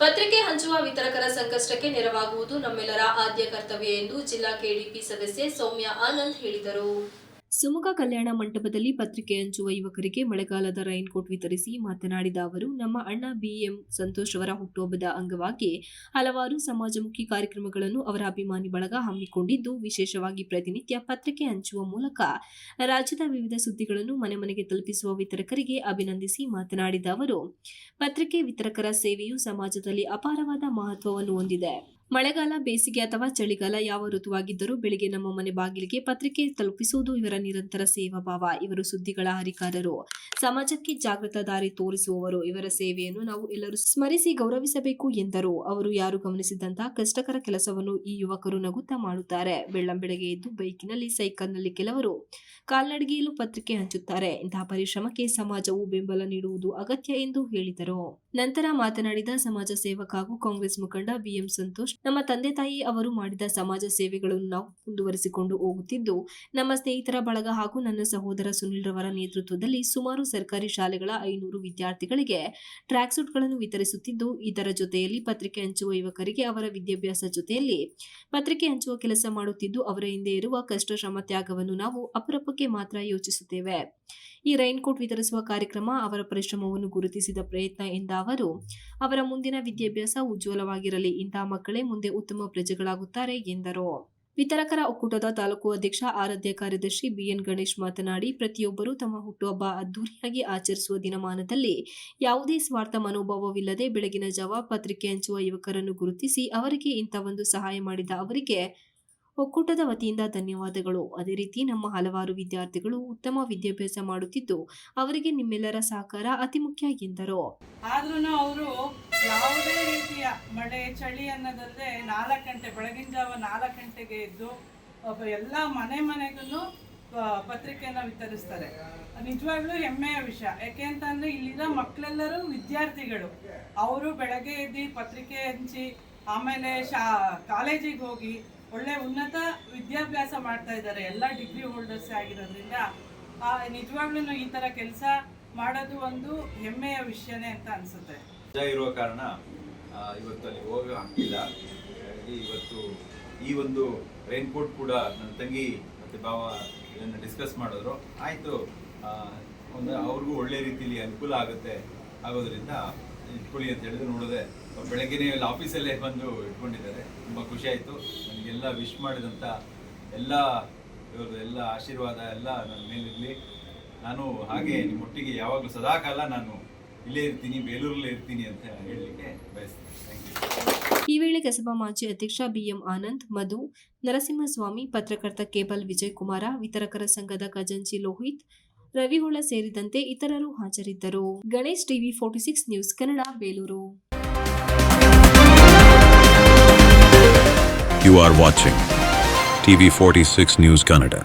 ಪತ್ರಿಕೆ ಹಂಚುವ ವಿತರಕರ ಸಂಕಷ್ಟಕ್ಕೆ ನೆರವಾಗುವುದು ನಮ್ಮೆಲ್ಲರ ಆದ್ಯ ಕರ್ತವ್ಯ ಎಂದು ಜಿಲ್ಲಾ ಕೆಡಿಪಿ ಸದಸ್ಯೆ ಸೌಮ್ಯ ಆನಂದ್ ಹೇಳಿದರು. ಸುಮುಖ ಕಲ್ಯಾಣ ಮಂಟಪದಲ್ಲಿ ಪತ್ರಿಕೆ ಹಂಚುವ ಯುವಕರಿಗೆ ಮಳೆಗಾಲದ ರೈನ್ ಕೋಟ್ ವಿತರಿಸಿ ಮಾತನಾಡಿದ ಅವರು, ನಮ್ಮ ಅಣ್ಣ ಬಿಎಂ ಸಂತೋಷ್ ಅವರ ಹುಟ್ಟುಹಬ್ಬದ ಅಂಗವಾಗಿ ಹಲವಾರು ಸಮಾಜಮುಖಿ ಕಾರ್ಯಕ್ರಮಗಳನ್ನು ಅವರ ಅಭಿಮಾನಿ ಬಳಗ ಹಮ್ಮಿಕೊಂಡಿದ್ದು, ವಿಶೇಷವಾಗಿ ಪ್ರತಿನಿತ್ಯ ಪತ್ರಿಕೆ ಹಂಚುವ ಮೂಲಕ ರಾಜ್ಯದ ವಿವಿಧ ಸುದ್ದಿಗಳನ್ನು ಮನೆ ಮನೆಗೆ ತಲುಪಿಸುವ ವಿತರಕರಿಗೆ ಅಭಿನಂದಿಸಿ ಮಾತನಾಡಿದ ಅವರು, ಪತ್ರಿಕೆ ವಿತರಕರ ಸೇವೆಯು ಸಮಾಜದಲ್ಲಿ ಅಪಾರವಾದ ಮಹತ್ವವನ್ನು ಹೊಂದಿದೆ. ಮಳೆಗಾಲ, ಬೇಸಿಗೆ ಅಥವಾ ಚಳಿಗಾಲ ಯಾವ ಋತುವಾಗಿದ್ದರೂ ಬೆಳಿಗ್ಗೆ ನಮ್ಮ ಮನೆ ಬಾಗಿಲಿಗೆ ಪತ್ರಿಕೆ ತಲುಪಿಸುವುದು ಇವರ ನಿರಂತರ ಸೇವಾ ಭಾವ ಇವರು ಸುದ್ದಿಗಳ ಹರಿಕಾರರು. ಸಮಾಜಕ್ಕೆ ಜಾಗೃತ ದಾರಿ ತೋರಿಸುವವರು ಇವರ ಸೇವೆಯನ್ನು ನಾವು ಎಲ್ಲರೂ ಸ್ಮರಿಸಿ ಗೌರವಿಸಬೇಕು ಎಂದರು. ಅವರು ಯಾರು ಗಮನಿಸಿದಂತಹ ಕಷ್ಟಕರ ಕೆಲಸವನ್ನು ಈ ಯುವಕರು ನಗುತ್ತಾ ಮಾಡುತ್ತಾರೆ. ಬೆಳ್ಳಂಬೆಳಗ್ಗೆ ಎದ್ದು ಬೈಕಿನಲ್ಲಿ, ಸೈಕಲ್ನಲ್ಲಿ ಕೆಲವರು ಕಾಲ್ನಡಿಗೆಯಲ್ಲೂ ಪತ್ರಿಕೆ ಹಂಚುತ್ತಾರೆ. ಇಂತಹ ಪರಿಶ್ರಮಕ್ಕೆ ಸಮಾಜವು ಬೆಂಬಲ ನೀಡುವುದು ಅಗತ್ಯ ಎಂದು ಹೇಳಿದರು. ನಂತರ ಮಾತನಾಡಿದ ಸಮಾಜ ಸೇವಕ ಹಾಗೂ ಕಾಂಗ್ರೆಸ್ ಮುಖಂಡ ಬಿಎಂ ಸಂತೋಷ್, ನಮ್ಮ ತಂದೆ ತಾಯಿ ಅವರು ಮಾಡಿದ ಸಮಾಜ ಸೇವೆಗಳನ್ನು ನಾವು ಮುಂದುವರಿಸಿಕೊಂಡು ಹೋಗುತ್ತಿದ್ದು, ನಮ್ಮ ಸ್ನೇಹಿತರ ಬಳಗ ಹಾಗೂ ನನ್ನ ಸಹೋದರ ಸುನಿಲ್ ರವರ ನೇತೃತ್ವದಲ್ಲಿ ಸುಮಾರು ಸರ್ಕಾರಿ ಶಾಲೆಗಳ ಐನೂರು ವಿದ್ಯಾರ್ಥಿಗಳಿಗೆ ಟ್ರ್ಯಾಕ್ ಸೂಟ್ಗಳನ್ನು ವಿತರಿಸುತ್ತಿದ್ದು, ಇದರ ಜೊತೆಯಲ್ಲಿ ಪತ್ರಿಕೆ ಹಂಚುವ ಯುವಕರಿಗೆ ಅವರ ವಿದ್ಯಾಭ್ಯಾಸ ಜೊತೆಯಲ್ಲಿ ಪತ್ರಿಕೆ ಹಂಚುವ ಕೆಲಸ ಮಾಡುತ್ತಿದ್ದು, ಅವರ ಹಿಂದೆ ಇರುವ ಕಷ್ಟ ಶ್ರಮ ತ್ಯಾಗವನ್ನು ನಾವು ಅಪರೂಪಕ್ಕೆ ಮಾತ್ರ ಯೋಚಿಸುತ್ತೇವೆ. ಈ ರೈನ್ ಕೋಟ್ ವಿತರಿಸುವ ಕಾರ್ಯಕ್ರಮ ಅವರ ಪರಿಶ್ರಮವನ್ನು ಗುರುತಿಸಿದ ಪ್ರಯತ್ನ ಎಂದ ಅವರು, ಅವರ ಮುಂದಿನ ವಿದ್ಯಾಭ್ಯಾಸ ಉಜ್ವಲವಾಗಿರಲಿ, ಇಂತಹ ಮಕ್ಕಳೇ ಮುಂದೆ ಉತ್ತಮ ಪ್ರಜೆಗಳಾಗುತ್ತಾರೆ ಎಂದರು. ವಿತರಕರ ಒಕ್ಕೂಟದ ತಾಲೂಕು ಅಧ್ಯಕ್ಷ, ಆರಾಧ್ಯ ಕಾರ್ಯದರ್ಶಿ ಬಿಎನ್ ಗಣೇಶ್ ಮಾತನಾಡಿ, ಪ್ರತಿಯೊಬ್ಬರೂ ತಮ್ಮ ಹುಟ್ಟುಹಬ್ಬ ಅದ್ದೂರಿಯಾಗಿ ಆಚರಿಸುವ ದಿನಮಾನದಲ್ಲಿ ಯಾವುದೇ ಸ್ವಾರ್ಥ ಮನೋಭಾವವಿಲ್ಲದೆ ಬೆಳಗಿನ ಜಾವ ಪತ್ರಿಕೆ ಹಂಚುವ ಯುವಕರನ್ನು ಗುರುತಿಸಿ, ಅವರಿಗೆ ಇಂಥ ಒಂದು ಸಹಾಯ ಮಾಡಿದ ಅವರಿಗೆ ಒಕ್ಕೂಟದ ವತಿಯಿಂದ ಧನ್ಯವಾದಗಳು. ಅದೇ ರೀತಿ ನಮ್ಮ ಹಲವಾರು ವಿದ್ಯಾರ್ಥಿಗಳು ಉತ್ತಮ ವಿದ್ಯಾಭ್ಯಾಸ ಮಾಡುತ್ತಿದ್ದು, ಅವರಿಗೆ ನಿಮ್ಮೆಲ್ಲರ ಸಹಕಾರ ಅತಿ ಮುಖ್ಯ ಎಂದರು. ಆದ್ರೂ ಅವರು ಯಾವುದೇ ರೀತಿಯ ಮಳೆ, ಚಳಿ ಅನ್ನೋದಲ್ಲದೆ ನಾಲ್ಕು ಗಂಟೆ, ಬೆಳಗಿನ ಜಾವ ನಾಲ್ಕು ಗಂಟೆಗೆ ಎದ್ದು ಎಲ್ಲ ಮನೆ ಮನೆಗೂ ಪತ್ರಿಕೆಯನ್ನು ವಿತರಿಸ್ತಾರೆ. ನಿಜವಾಗ್ಲೂ ಹೆಮ್ಮೆಯ ವಿಷಯ. ಯಾಕೆ ಅಂತಂದ್ರೆ ಇಲ್ಲಿರೋ ಮಕ್ಕಳೆಲ್ಲರೂ ವಿದ್ಯಾರ್ಥಿಗಳು. ಅವರು ಬೆಳಗ್ಗೆ ಎದ್ದು ಪತ್ರಿಕೆ ಹಂಚಿ, ಆಮೇಲೆ ಶಾ, ಕಾಲೇಜಿಗೆ ಹೋಗಿ ಒಳ್ಳೆ ಉನ್ನತ ವಿದ್ಯಾಭ್ಯಾಸ ಮಾಡ್ತಾ ಇದ್ದಾರೆ. ಎಲ್ಲ ಡಿಗ್ರಿ ಹೋಲ್ಡರ್ಸ್ ಆಗಿರೋದ್ರಿಂದ ನಿಜವಾಗ್ಲೂ ಈ ಥರ ಕೆಲಸ ಮಾಡೋದು ಒಂದು ಹೆಮ್ಮೆಯ ವಿಷಯನೇ ಅಂತ ಅನ್ಸುತ್ತೆ. ಇರುವ ಕಾರಣ ಇವತ್ತು ಅಲ್ಲಿ ಹೋಗಿ ಹಾಕಿಲ್ಲ ಇವತ್ತು ಈ ಒಂದು ರೈನ್ ಕೋಟ್ ಕೂಡ ನನ್ನ ತಂಗಿ ಮತ್ತು ಭಾವ ಇದನ್ನು ಡಿಸ್ಕಸ್ ಮಾಡಿದ್ರು. ಆಯಿತು ಒಂದು ಅವ್ರಿಗೂ ಒಳ್ಳೆ ರೀತಿಯಲ್ಲಿ ಅನುಕೂಲ ಆಗುತ್ತೆ ಆಗೋದ್ರಿಂದ ಇಟ್ಕೊಳ್ಳಿ ಅಂತ ಹೇಳಿದ್ರು ನೋಡಿದೆ ಬೆಳಗ್ಗೆನೇ ಇಲ್ಲಿ ಆಫೀಸಲ್ಲೇ ಬಂದು ಇಟ್ಕೊಂಡಿದ್ದಾರೆ. ತುಂಬ ಖುಷಿ ಆಯಿತು. ನನಗೆಲ್ಲ ವಿಶ್ ಮಾಡಿದಂಥ ಎಲ್ಲ ಇವ್ರದ್ದು ಎಲ್ಲ ಆಶೀರ್ವಾದ ಎಲ್ಲ ನನ್ನ ಮೇಲಿರಲಿ. ನಾನು ಹಾಗೆ ನಿಮ್ಮೊಟ್ಟಿಗೆ ಯಾವಾಗಲೂ ಸದಾಕಾಲ ನಾನು ಇಲ್ಲೇ ಇರ್ತೀನಿ, ಬೇಲೂರಲ್ಲೇ ಇರ್ತೀನಿ ಅಂತ ಹೇಳಲಿಕ್ಕೆ ಬಯಸ್ತೀನಿ. ಥ್ಯಾಂಕ್ ಯು ಈ ವೇಳೆ ಕಸಬಾ ಮಾಜಿ ಅಧ್ಯಕ್ಷ ಬಿಎಂ ಆನಂದ್, ಮಧು, ನರಸಿಂಹಸ್ವಾಮಿ, ಪತ್ರಕರ್ತ ಕೇಬಲ್ ವಿಜಯ್ ಕುಮಾರ ವಿತರಕರ ಸಂಘದ ಖಜಾಂಚಿ ಲೋಹಿತ್ ರವಿಹೊಳ ಸೇರಿದಂತೆ ಇತರರು ಹಾಜರಿದ್ದರು Ganesh TV forty six news Kannada, Belur You are watching TV46 News Canada.